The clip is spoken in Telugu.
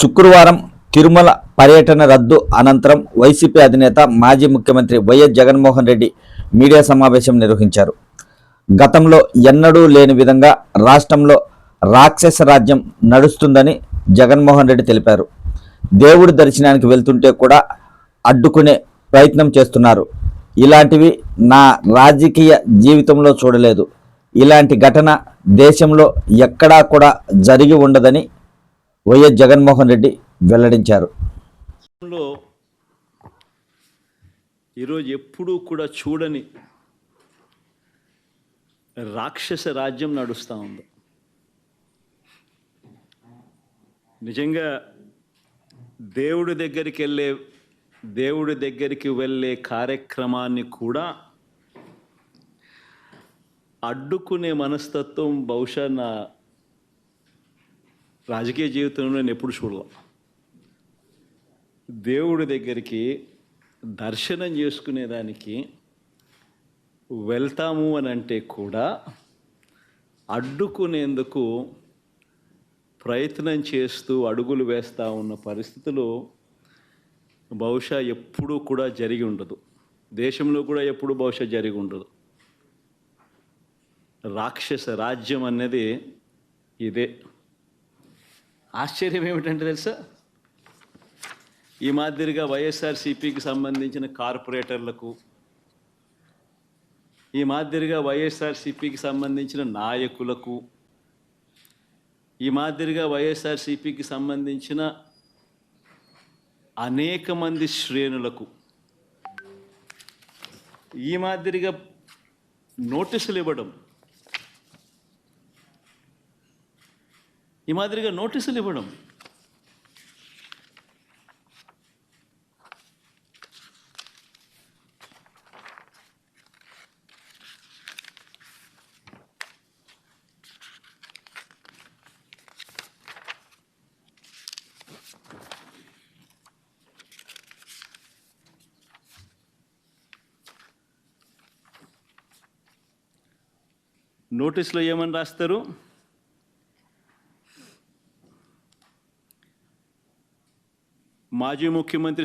శుక్రవారం తిరుమల పర్యటన రద్దు అనంతరం వైసీపీ అధినేత మాజీ ముఖ్యమంత్రి వైఎస్ జగన్మోహన్ రెడ్డి మీడియా సమావేశం నిర్వహించారు. గతంలో ఎన్నడూ లేని విధంగా రాష్ట్రంలో రాక్షస రాజ్యం నడుస్తుందని జగన్మోహన్ రెడ్డి తెలిపారు. దేవుడి దర్శనానికి వెళ్తుంటే కూడా అడ్డుకునే ప్రయత్నం చేస్తున్నారు. ఇలాంటివి నా రాజకీయ జీవితంలో చూడలేదు. ఇలాంటి ఘటన దేశంలో ఎక్కడా కూడా జరిగి ఉండదని వైఎస్ జగన్మోహన్ రెడ్డి వెల్లడించారు. ఈరోజు ఎప్పుడూ కూడా చూడని రాక్షస రాజ్యం నడుస్తూ ఉంది. నిజంగా దేవుడి దగ్గరికి వెళ్ళే దేవుడి దగ్గరికి వెళ్ళే కార్యక్రమాన్ని కూడా అడ్డుకునే మనస్తత్వం బహుశా నా రాజకీయ జీవితంలో నేను ఎప్పుడు చూడలే. దేవుడి దగ్గరికి దర్శనం చేసుకునేదానికి వెళ్తాము అని అంటే కూడా అడ్డుకునేందుకు ప్రయత్నం చేస్తూ అడుగులు వేస్తూ ఉన్న పరిస్థితులు బహుశా ఎప్పుడూ కూడా జరిగి ఉండదు. దేశంలో కూడా ఎప్పుడు బహుశా జరిగి ఉండదు. రాక్షస రాజ్యం అనేది ఇదే. ఆశ్చర్యం ఏమిటంటే తెలుసా? ఈ మాదిరిగా వైఎస్ఆర్సీపీకి సంబంధించిన కార్పొరేటర్లకు ఈ మాదిరిగా వైఎస్ఆర్సీపీకి సంబంధించిన నాయకులకు ఈ మాదిరిగా వైఎస్ఆర్సీపీకి సంబంధించిన అనేక మంది శ్రేణులకు ఈ మాదిరిగా నోటీసులు ఇవ్వడం ఈ మాదిరిగా నోటీసులు ఇవ్వడం. నోటీసులో ఏమని రాస్తారు? మాజీ ముఖ్యమంత్రి